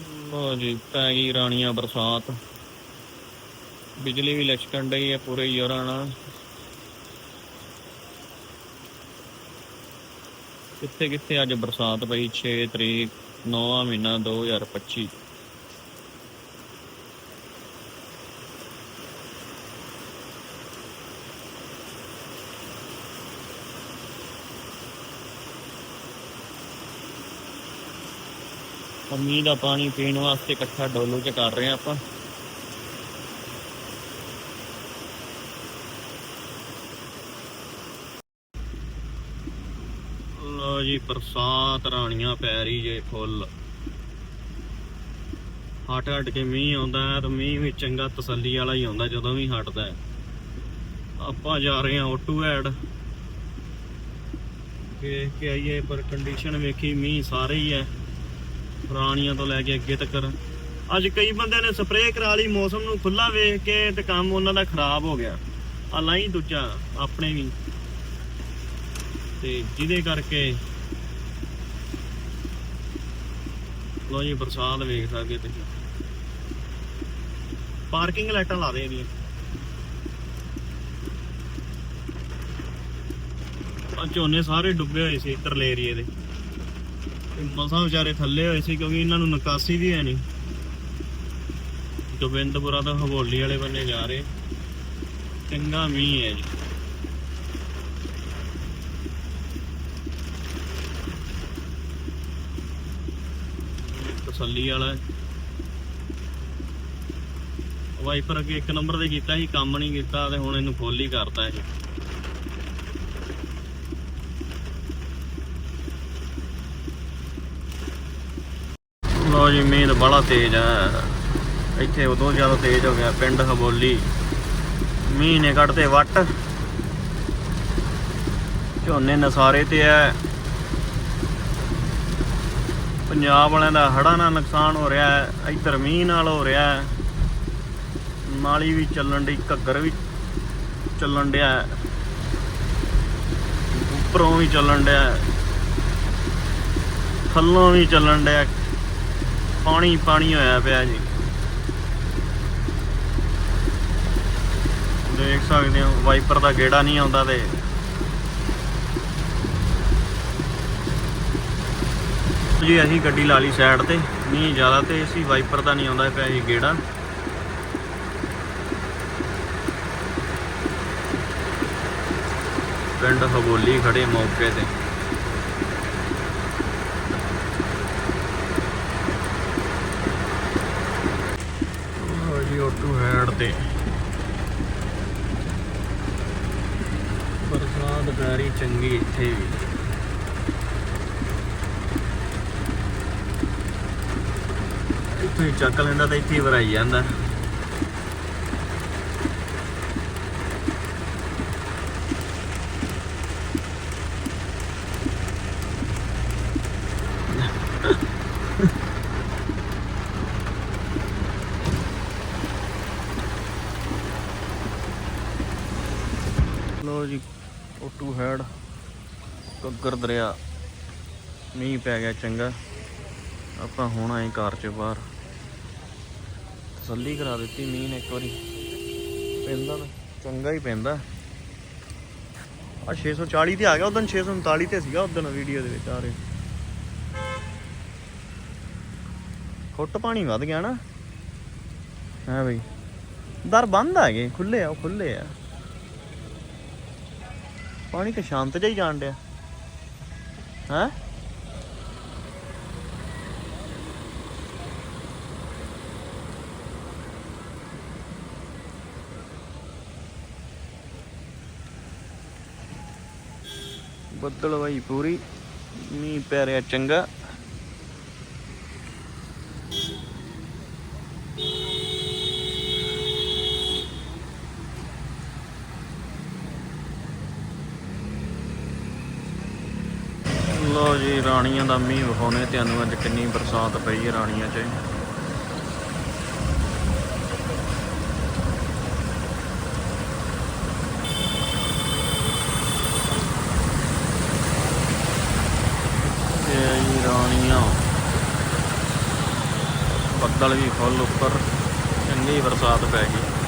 ਲੋ ਜੀ, ਪੈ ਗਈ ਰਾਣੀਆਂ ਬਰਸਾਤ। ਬਿਜਲੀ ਵੀ ਲਸ਼ਕਣ ਡਈ ਹੈ ਪੂਰੇ ਜ਼ੋਰਾਂ ਨਾਲ। ਕਿੱਥੇ ਕਿੱਥੇ ਅੱਜ ਬਰਸਾਤ ਪਈ? 6 ਤਰੀਕ 9ਵਾਂ ਮਹੀਨਾ 2025 ਤਾਂ ਮੀਂਹ ਦਾ ਪਾਣੀ ਪੀਣ ਵਾਸਤੇ ਇਕੱਠਾ ਡੋਲੋ ਚ ਕਰ ਰਹੇ ਹਾਂ ਆਪਾਂ। ਲੋ ਜੀ, ਬਰਸਾਤ ਰਾਣੀਆਂ ਪੈ ਰਹੀ ਜੇ ਫੁੱਲ। ਹਟ ਹਟ ਕੇ ਮੀਂਹ ਆਉਂਦਾ ਹੈ ਤੇ ਮੀਂਹ ਵੀ ਚੰਗਾ ਤਸੱਲੀ ਵਾਲਾ ਹੀ ਆਉਂਦਾ ਜਦੋਂ ਵੀ ਹਟਦਾ ਹੈ। ਆਪਾਂ ਜਾ ਰਹੇ ਹਾਂ ਓਟੂ ਐਡ ਵੇਖ ਕੇ ਆਈਏ, ਪਰ ਕੰਡੀਸ਼ਨ ਵੇਖੀ ਮੀਂਹ ਸਾਰੇ ਹੀ ਹੈ। ਰਾਣੀਆਂ ਤੋਂ ਲੈ ਕੇ ਅੱਗੇ ਤੱਕ। ਅੱਜ ਕਈ ਬੰਦੇ ਨੇ ਸਪਰੇਅ ਕਰਾ ਲਈ, ਮੌਸਮ ਨੂੰ ਖੁੱਲਾ ਵੇਖ ਕੇ ਤੇ ਕੰਮ ਉਹਨਾਂ ਦਾ ਖਰਾਬ ਹੋ ਗਿਆ। ਆ ਲਾਈ ਦੂਜਾ, ਆਪਣੇ ਵੀ। ਤੇ ਜਿਹਦੇ ਕਰਕੇ ਲੋ ਜੀ, ਬਰਸਾਤ ਵੇਖ ਸਕਦੇ ਤੁਸੀਂ। ਪਾਰਕਿੰਗ ਲਾਈਟਾਂ ਲਾ ਦੇ ਇਹਦੀਆਂ ਆ ਝੋਨੇ ਸਾਰੇ ਡੁੱਬੇ ਹੋਏ ਸੀ ਤਰਲੇ ਏਰੀਏ ਦੇ। ਮਸਾਂ ਵਿਚਾਰੇ ਥੱਲੇ ਹੋਏ ਸੀ ਕਿਉਂਕਿ ਇਹਨਾਂ ਨੂੰ ਨਿਕਾਸੀ ਵੀ ਹੈ ਨਹੀਂ। ਗੋਬਿੰਦਪੁਰਾ ਤੋਂ ਹਵੋਲੀ ਵਾਲੇ ਬੰਨੇ ਜਾ ਰਹੇ। ਚੰਗਾ ਮੀਂਹ ਹੈ ਜੀ। ਤਸੱਲੀ ਵਾਲਾ ਹੈ। ਵਾਈਪਰ ਅੱਗੇ ਇੱਕ ਨੰਬਰ ਤੇ ਕੀਤਾ ਸੀ, ਕੰਮ ਨਹੀਂ ਕੀਤਾ ਤੇ ਹੁਣ ਇਹਨੂੰ ਫੁੱਲ ਹੀ ਕਰਤਾ ਹੈ ਲੋ ਜੀ, ਮੀਂਹ ਤਾਂ ਬੜਾ ਤੇਜ਼ ਹੈ ਇੱਥੇ ਉਦੋਂ ਜ਼ਿਆਦਾ ਤੇਜ਼ ਹੋ ਗਿਆ, ਪਿੰਡ ਹਬੋਲੀ। ਮੀਂਹ ਨੇ ਕੱਢਦੇ ਵੱਟ। ਝੋਨੇ ਨਸਾਰੇ ਤੇ ਐ ਪੰਜਾਬ ਵਾਲਿਆਂ ਦਾ ਹੜ੍ਹਾਂ ਨਾਲ ਨੁਕਸਾਨ ਹੋ ਰਿਹਾ ਹੈ, ਇੱਧਰ ਮੀਂਹ ਨਾਲ ਹੋ ਰਿਹਾ ਹੈ। ਨਾਲੀ ਵੀ ਚੱਲਣ ਡਈ, ਘੱਗਰ ਵੀ ਚੱਲਣ ਡਿਆ ਉੱਪਰੋਂ ਵੀ ਚੱਲਣ ਡਿਆ ਥੱਲੋਂ ਵੀ ਚੱਲਣ ਡਿਆ ਪਾਣੀ ਪਾਣੀ ਹੋਇਆ ਪਿਆ ਜੀ। ਦੇਖ ਸਕਦੇ ਹੋ, ਵਾਈਪਰ ਦਾ ਗੇੜਾ ਨਹੀਂ ਆਉਂਦਾ ਤੇ। ਜੀ, ਅਸੀਂ ਗੱਡੀ ਲਾ ਲਈ ਸਾਈਡ ਤੇ ਨਹੀਂ ਜ਼ਿਆਦਾ ਤੇ ਅਸੀਂ ਵਾਈਪਰ ਦਾ ਨਹੀਂ ਆਉਂਦਾ ਪਿਆ ਜੀ ਗੇੜਾ। ਪਿੰਡ ਹਬੋਲੀ ਖੜੇ ਮੌਕੇ ਤੇ ਲਓ ਜੀ ਆਟੋ ਹੈਡ ਤੇ। ਬਰਸਾਤ ਪੈ ਚੰਗੀ ਇੱਥੇ ਵੀ। ਇੱਥੇ ਚੱਕ ਲੈਂਦਾ ਤਾਂ ਇੱਥੇ ਹੀ ਭਰਾਈ ਜਾਂਦਾ। ਲੋ ਜੀ ਓਟੂ ਹੈਡ ਕੱਗਰ ਦਰਿਆ, ਮੀਂਹ ਪੈ ਗਿਆ ਚੰਗਾ। ਆਪਾਂ ਹੁਣ ਆਏ ਘਰ ਚ ਬਾਹਰ। ਤਸੱਲੀ ਕਰਾ ਦਿੱਤੀ ਮੀਂਹ ਨੇ ਇੱਕ ਵਾਰੀ। ਪੈਂਦਾ ਚੰਗਾ ਹੀ ਪੈਂਦਾ। ਆ 640 ਤੇ ਆ ਗਿਆ, ਉਦੋਂ 639 ਤੇ ਸੀਗਾ, ਉਦੋਂ ਵੀਡੀਓ ਦੇ ਵਿੱਚ ਆ ਰਹੇ। ਫੁੱਟ ਪਾਣੀ ਵੱਧ ਗਿਆ ਨਾ। ਹਾਂ ਬਈ। ਦਰ ਬੰਦ ਆ ਗਏ ਖੁੱਲੇ ਆ, ਉਹ ਖੁੱਲੇ ਆ। ਪਾਣੀ ਤਾਂ ਸ਼ਾਂਤ ਜਿਹਾ ਹੀ ਜਾਣ ਡਿਆ? ਹੈ? ਬੱਦਲ ਬਾਈ ਪੂਰੀ, ਮੀਂਹ ਪੈ ਰਿਹਾ ਚੰਗਾ। ਲੋ ਜੀ, ਰਾਣੀਆਂ ਦਾ ਮੀਂਹ ਵਿਖਾਉਣੇ ਤੁਹਾਨੂੰ ਅੱਜ ਕਿੰਨੀ ਬਰਸਾਤ ਪਈ ਹੈ ਰਾਣੀਆਂ 'ਚ। ਰਾਣੀਆਂ। ਬੱਦਲ ਵੀ ਫੁੱਲ ਉੱਪਰ ਚੰਗੀ ਬਰਸਾਤ ਪੈ ਗਈ।